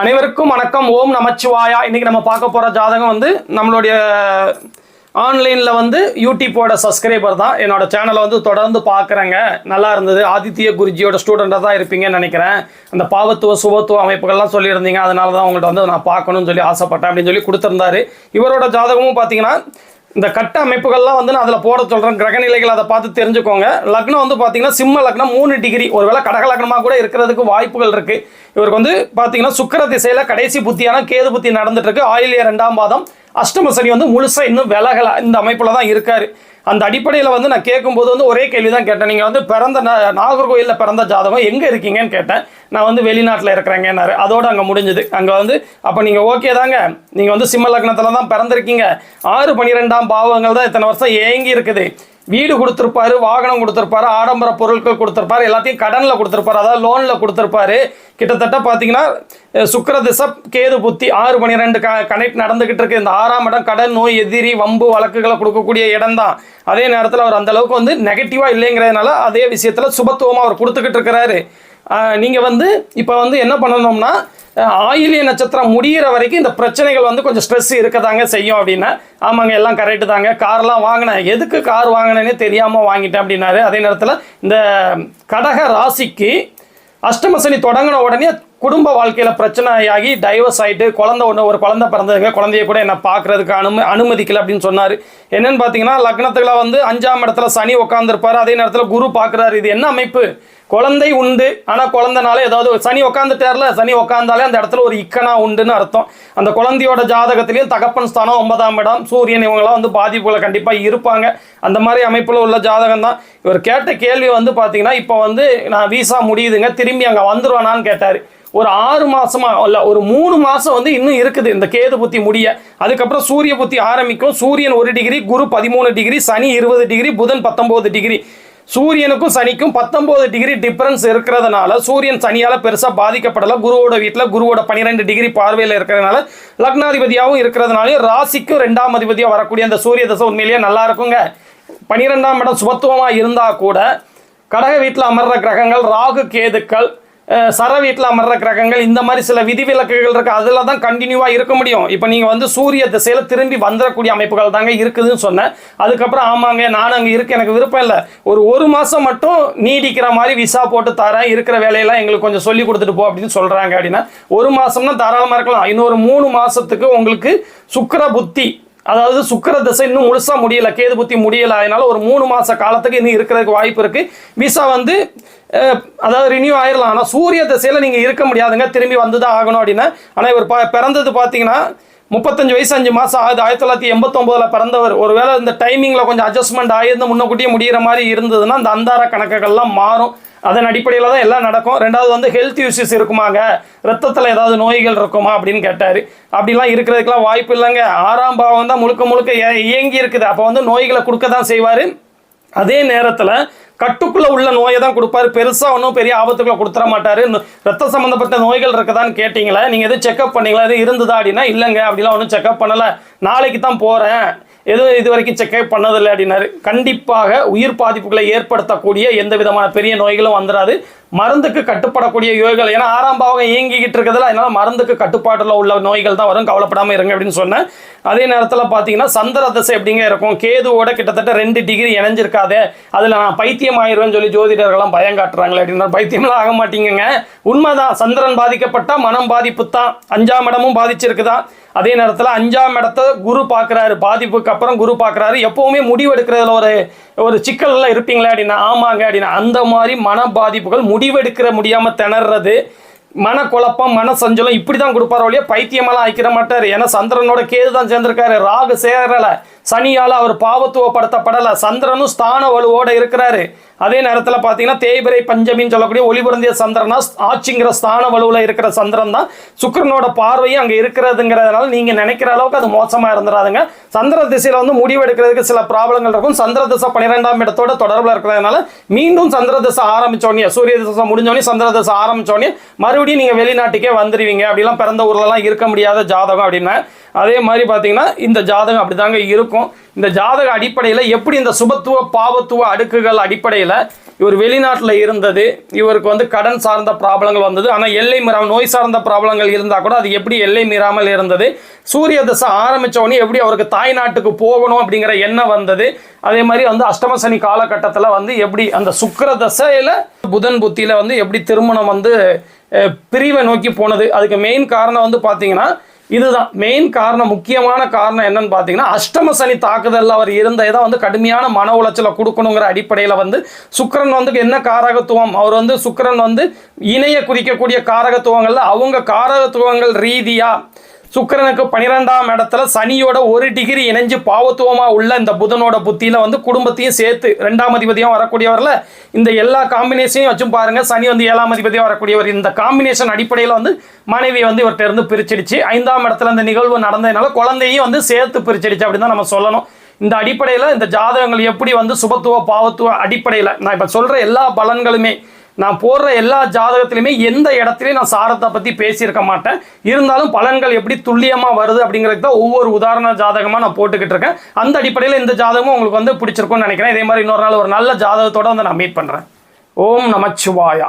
அனைவருக்கும் வணக்கம். ஓம் நமச்சிவாயா. இன்னைக்கு நம்ம பார்க்க போகிற ஜாதகம் வந்து நம்மளுடைய ஆன்லைனில் வந்து யூடியூப்போட சப்ஸ்கிரைபர் தான். என்னோட சேனலை வந்து தொடர்ந்து பார்க்குறேங்க. நல்லா இருந்தது. ஆதித்ய குருஜியோட ஸ்டூடெண்ட்டாக தான் இருப்பீங்கன்னு நினைக்கிறேன். அந்த பாவத்துவ சுபத்துவ அமைப்புகள்லாம் சொல்லியிருந்தீங்க. அதனால தான் உங்கள்கிட்ட வந்து நான் பார்க்கணும்னு சொல்லி ஆசைப்பட்டேன் அப்படின்னு சொல்லி கொடுத்துருந்தாரு. இவரோட ஜாதகமும் பார்த்தீங்கன்னா இந்த கட்ட அமைப்புகள்லாம் வந்து நான் அதில் போட சொல்கிறேன் கிரகநிலைகள் அதை பார்த்து தெரிஞ்சுக்கோங்க. லக்னம் வந்து பார்த்தீங்கன்னா சிம்ம லக்னம் மூணு டிகிரி. ஒருவேளை கடக லக்னமாக கூட இருக்கிறதுக்கு வாய்ப்புகள் இருக்குது இவருக்கு வந்து பார்த்தீங்கன்னா சுக்கிர திசையில் கடைசி புத்தியான கேது புத்தி நடந்துட்டு இருக்கு. ஆயிலிய ரெண்டாம் பாதம். அஷ்டம சனி வந்து முழுசாக இன்னும் விலகலை. இந்த அமைப்பில் தான் இருக்காரு. அந்த அடிப்படையில் வந்து நான் கேட்கும்போது வந்து ஒரே கேள்வி தான் கேட்டேன். நீங்கள் வந்து பிறந்த நாகர்கோயிலில் பிறந்த ஜாதகம் எங்கே இருக்கீங்கன்னு கேட்டேன். நான் வந்து வெளிநாட்டில் இருக்கிறேங்கன்னாரு. அதோடு அங்கே முடிஞ்சுது. அங்கே வந்து அப்போ நீங்கள் ஓகே தாங்க. நீங்கள் வந்து சிம்ம லக்னத்தில் தான் பிறந்திருக்கீங்க. ஆறு பன்னிரெண்டாம் பாவங்கள் தான் இத்தனை வருஷம் ஏங்கி இருக்குது. வீடு கொடுத்துருப்பாரு வாகனம் கொடுத்துருப்பாரு ஆடம்பர பொருட்கள் கொடுத்துருப்பாரு எல்லாத்தையும் கடனில் கொடுத்துருப்பாரு அதாவது லோனில் கொடுத்துருப்பாரு. கிட்டத்தட்ட பார்த்தீங்கன்னா சுக்கர திசை கேது புத்தி ஆறு பன்னிரெண்டு க கனெக்ட் நடந்துக்கிட்டு இருக்கு. இந்த ஆறாம் இடம் கடன் நோய் எதிரி வம்பு வழக்குகளை கொடுக்கக்கூடிய இடம் தான். அதே நேரத்தில் அவர் அந்த அளவுக்கு வந்து நெகட்டிவாக இல்லைங்கிறதுனால அதே விஷயத்தில் சுபத்துவமாக அவர் கொடுத்துக்கிட்டு இருக்கிறாரு. நீங்கள் வந்து இப்போ வந்து என்ன பண்ணணும்னா ஆயிலிய நட்சத்திரம் முடியிற வரைக்கும் இந்த பிரச்சனைகள் வந்து கொஞ்சம் ஸ்ட்ரெஸ் இருக்கதாங்க செய்யும் அப்படின்னா ஆமாங்க எல்லாம் கரெக்டு தாங்க. கார்லாம் வாங்கினேன். எதுக்கு கார் வாங்கினேனே தெரியாமல் வாங்கிட்டேன் அப்படின்னாரு. அதே நேரத்தில் இந்த கடக ராசிக்கு அஷ்டமசனி தொடங்கின உடனே குடும்ப வாழ்க்கையில் பிரச்சனையாகி டைவர்ஸ் ஆகிட்டு குழந்தை ஒன்று ஒரு குழந்தை பிறந்ததுங்க. குழந்தைய கூட என்ன பார்க்கறதுக்கு அனும அனுமதிக்கல அப்படின்னு சொன்னார். என்னென்னு பார்த்தீங்கன்னா லக்னத்துக்கெல்லாம் வந்து அஞ்சாம் இடத்துல சனி உட்காந்துருப்பார் அதே நேரத்தில் குரு பார்க்குறாரு. இது என்ன அமைப்பு? குழந்தை உண்டு. ஆனால் குழந்தைனால ஏதாவது சனி உட்காந்துட்டார்ல சனி உட்காந்தாலே அந்த இடத்துல ஒரு இக்கனா உண்டுன்னு அர்த்தம். அந்த குழந்தையோட ஜாதகத்திலையும் தகப்பன் ஸ்தானம் ஒன்பதாம் இடம். சூரியன் இவங்கெல்லாம் வந்து பாதிப்புகளை கண்டிப்பாக இருப்பாங்க. அந்த மாதிரி அமைப்பில் உள்ள ஜாதகம் தான். இவர் கேட்ட கேள்வி வந்து பார்த்தீங்கன்னா இப்போ வந்து நான் வீசா முடியுதுங்க திரும்பி அங்கே வந்துடுவானான்னு கேட்டார். ஒரு ஆறு மாசமா இல்ல ஒரு மூணு மாசம் வந்து இன்னும் இருக்குது. இந்த கேது புத்தி முடிய. அதுக்கப்புறம் சூரிய புத்தி ஆரம்பிக்கும். சூரியன் ஒரு டிகிரி குரு பதிமூணு டிகிரி சனி இருபது டிகிரி புதன் பத்தொன்பது டிகிரி. சூரியனுக்கும் சனிக்கும் பத்தொம்போது டிகிரி டிஃப்ரென்ஸ் இருக்கிறதுனால சூரியன் சனியால் பெருசாக பாதிக்கப்படலை. குருவோட வீட்டில் குருவோட பன்னிரெண்டு டிகிரி பார்வையில் இருக்கிறதுனால லக்னாதிபதியாகவும் இருக்கிறதுனாலையும் ராசிக்கும் ரெண்டாம் அதிபதியாக வரக்கூடிய அந்த சூரிய தசை உண்மையிலேயே நல்லா இருக்குங்க. பன்னிரெண்டாம் இடம் சுபத்துவமாக இருந்தால் கூட கடக வீட்டில் அமர்ற கிரகங்கள் ராகு கேதுக்கள் சர வீட்டில் அமர்ற கிரகங்கள் இந்த மாதிரி சில விதிவிலக்குகள் இருக்கு. அதில் தான் கண்டினியூவாக இருக்க முடியும். இப்போ நீங்கள் வந்து சூரிய திசையில் திரும்பி வந்துடக்கூடிய அமைப்புகள் தாங்க இருக்குதுன்னு சொன்னேன். அதுக்கப்புறம் ஆமாங்க நான் அங்கே இருக்க எனக்கு விருப்பம் இல்லை. ஒரு ஒரு மாதம் மட்டும் நீடிக்கிற மாதிரி விசா போட்டு தரேன். இருக்கிற வேலையெல்லாம் எங்களுக்கு கொஞ்சம் சொல்லி கொடுத்துட்டு போ அப்படின்னு சொல்கிறாங்க அப்படின்னா ஒரு மாதம்னா தாராளமாக இருக்கலாம். இன்னொரு மூணு மாதத்துக்கு உங்களுக்கு சுக்கிர புத்தி அதாவது சுக்கிர திசை இன்னும் முழுசா முடியல கேது புத்தி முடியல. அதனால ஒரு மூணு மாச காலத்துக்கு இன்னும் இருக்கிறதுக்கு வாய்ப்பு இருக்கு. விசா வந்து அதாவது ரினியூ ஆயிடலாம் ஆனால் சூரிய திசையில நீங்க இருக்க முடியாதுங்க. திரும்பி வந்து தான் ஆகணும் அப்படின்னா. ஆனால் இவர் ப- பிறந்தது பார்த்தீங்கன்னா முப்பத்தஞ்சு வயசு அஞ்சு மாதம் ஆகுது. ஆயிரத்தி தொள்ளாயிரத்தி எண்பத்தொம்போதில் பிறந்தவர். ஒருவேளை இந்த டைமிங்கில் கொஞ்சம் அட்ஜஸ்ட்மெண்ட் ஆகிருந்து முன்னக்கூட்டியே முடியிற மாதிரி இருந்ததுன்னா அந்த அந்தார கணக்குகள்லாம் மாறும். அதன் அடிப்படையில் தான் எல்லாம் நடக்கும். ரெண்டாவது வந்து ஹெல்த் இஷ்யூஸ் இருக்குமாங்க. ரத்தத்தில் ஏதாவது நோய்கள் இருக்குமா அப்படின்னு கேட்டார். அப்படிலாம் இருக்கிறதுக்கெல்லாம் வாய்ப்பு இல்லைங்க. ஆறாம் பாவம் தான் முழுக்க முழுக்க இயங்கி இருக்குது. அப்போ வந்து நோய்களை கொடுக்க தான் செய்வார். அதே நேரத்தில் கட்டுக்குள்ள உள்ள நோயை தான் கொடுப்பாரு. பெருசாக ஒன்றும் பெரிய ஆபத்துக்குள்ள கொடுத்துட மாட்டார். ரத்த சம்மந்தப்பட்ட நோய்கள் இருக்குதான்னு கேட்டிங்களா நீங்கள் எதுவும் செக்அப் பண்ணீங்களா? எதுவும் இருந்ததா அப்படின்னா இல்லைங்க. அப்படிலாம் ஒன்றும் செக்அப் பண்ணலை. நாளைக்கு தான் போகிறேன் எதுவும் இது வரைக்கும் செக்அப் பண்ணதில்லை அப்படின்னாரு. கண்டிப்பாக உயிர் பாதிப்புகளை ஏற்படுத்தக்கூடிய எந்த விதமான பெரிய நோய்களும் வந்துடாது மருந்துக்கு கட்டுப்படக்கூடிய யோகிகள் ஏன்னா ஆறாம் பாவகம் இயங்கிக்கிட்டு இருக்கிறதுல அதனால மருந்துக்கு கட்டுப்பாட்டில் உள்ள நோய்கள் தான் வரும். கவலைப்படாமல் இருங்க அப்படின்னு சொன்னேன். அதே நேரத்தில் பார்த்தீங்கன்னா சந்திர தசை எப்படிங்க இருக்கும்? கேதுவோட கிட்டத்தட்ட ரெண்டு டிகிரி இணைஞ்சிருக்காதே. அதில் நான் பைத்தியம் ஆயிடுவேன்னு சொல்லி ஜோதிடர்கள்லாம் பயம் காட்டுறாங்களே அப்படின்னா பைத்தியம்லாம் ஆக மாட்டீங்கங்க. உண்மைதான். சந்திரன் பாதிக்கப்பட்டால் மனம் பாதிப்பு தான் அஞ்சாம் இடமும் பாதிச்சிருக்குதான். அதே நேரத்தில் அஞ்சாம் இடத்த குரு பார்க்குறாரு பாதிப்புக்கு அப்புறம் குரு பார்க்குறாரு. முடிவு முடிவெடுக்கிறதுல ஒரு ஒரு சிக்கல்லாம் இருப்பீங்களே அப்படின்னா ஆமாங்க அப்படின்னா அந்த மாதிரி மன பாதிப்புகள் முடிவெடுக்கிற முடியாமல் திணறது மனக்குழப்பம் மன சஞ்சலம் இப்படி தான் கொடுப்பார் ஒழிய பைத்தியமெல்லாம் ஆக்கிற மாட்டார். ஏன்னா சந்திரனோட கேது தான் சேர்ந்திருக்காரு. ராகு சேரலை. சனியால் அவர் பாவத்துவப்படுத்தப்படலை. சந்திரனும் ஸ்தான வலுவோட இருக்கிறாரு. அதே நேரத்தில் பார்த்தீங்கன்னா தேய்பிரை பஞ்சமின்னு சொல்லக்கூடிய ஒளிபுரந்திய சந்திரனா ஆட்சிங்கிற ஸ்தான வலுவில் இருக்கிற சந்திரன் தான். சுக்கிரனோட பார்வையும் அங்கே இருக்கிறதுங்கிறதுனால நீங்கள் நினைக்கிற அளவுக்கு அது மோசமாக இருந்துடாதுங்க சந்திர திசையில் வந்து முடிவெடுக்கிறதுக்கு சில ப்ராப்ளங்கள் இருக்கும். சந்திர திசை பன்னிரெண்டாம் இடத்தோட தொடர்பில் இருக்கிறதுனால மீண்டும் சந்திர திசை ஆரம்பிச்சோடனே சூரிய திசை முடிஞ்சோடனே சந்திர திசை ஆரம்பிச்சோடனே மறுபடியும் நீங்கள் வெளிநாட்டுக்கே வந்துடுவீங்க அப்படிலாம் பிறந்த ஊர்லலாம் இருக்க முடியாத ஜாதகம் அப்படின்னா அதே மாதிரி பார்த்தீங்கன்னா இந்த ஜாதகம் அப்படிதாங்க இருக்கும். இந்த ஜாதக அடிப்படையில் எப்படி இந்த சுபத்துவ பாவத்துவ அடுக்குகள் அடிப்படையில் இவர் வெளிநாட்டில் இருந்தது இவருக்கு வந்து கடன் சார்ந்த ப்ராப்ளங்கள் வந்தது. ஆனால் எல்லை மீறாமல் நோய் சார்ந்த ப்ராப்ளங்கள் இருந்தால் கூட அது எப்படி எல்லை மீறாமல் இருந்தது? சூரிய தசை ஆரம்பித்தவொடனே உடனே எப்படி அவருக்கு தாய் நாட்டுக்கு போகணும் அப்படிங்கிற எண்ணம் வந்தது. அதே மாதிரி வந்து அஷ்டமசனி காலகட்டத்தில் வந்து எப்படி அந்த சுக்கர தசையில் புதன் புத்தியில் வந்து எப்படி திருமணம் வந்து பிரிவை நோக்கி போனது. அதுக்கு மெயின் காரணம் வந்து பார்த்தீங்கன்னா இதுதான். மெயின் காரணம் முக்கியமான காரணம் என்னன்னு பார்த்தீங்கன்னா அஷ்டம சனி தாக்குதலில் அவர் இருந்த இதை வந்து கடுமையான மன உளைச்சலை கொடுக்கணுங்கிற அடிப்படையில் வந்து சுக்கரன் வந்து என்ன காரகத்துவம்? அவர் வந்து சுக்கரன் வந்து இணைய குறிக்கக்கூடிய காரகத்துவங்களில் அவங்க காரகத்துவங்கள் ரீதியாக சுக்கரனுக்கு பன்னிரெண்டாம் இடத்துல சனியோட ஒரு டிகிரி இணைஞ்சு பாவத்துவமா உள்ள இந்த புதனோட புத்தியில வந்து குடும்பத்தையும் சேர்த்து ரெண்டாம் அதிபதியும் வரக்கூடியவர்ல இந்த எல்லா காம்பினேஷனையும் வச்சும் பாருங்க. சனி வந்து ஏழாம் அதிபதியும் வரக்கூடியவர். இந்த காம்பினேஷன் அடிப்படையில் வந்து மனைவி வந்து இவர்கிட்ட இருந்து பிரிச்சிடுச்சு. ஐந்தாம் இடத்துல இந்த நிகழ்வு நடந்ததுனால குழந்தையும் வந்து சேர்த்து பிரிச்சிடுச்சு அப்படின்னு தான் நம்ம சொல்லணும். இந்த அடிப்படையில் இந்த ஜாதகங்கள் எப்படி வந்து சுபத்துவ பாவத்துவ அடிப்படையில் நான் இப்போ சொல்ற எல்லா பலன்களுமே நான் போடுற எல்லா ஜாதகத்திலையுமே எந்த இடத்துலையும் நான் சாரத்தை பற்றி பேசியிருக்க மாட்டேன். இருந்தாலும் பலன்கள் எப்படி துல்லியமாக வருது அப்படிங்கிறது தான் ஒவ்வொரு உதாரண ஜாதகமாக நான் போட்டுக்கிட்டு இருக்கேன். அந்த அடிப்படையில் இந்த ஜாதகமும் உங்களுக்கு வந்து பிடிச்சிருக்கும்னு நினைக்கிறேன். இதே மாதிரி இன்னொரு நாள் ஒரு நல்ல ஜாதகத்தோடு வந்து நான் மீட் பண்ணுறேன் ஓம் நமச்சிவாயா.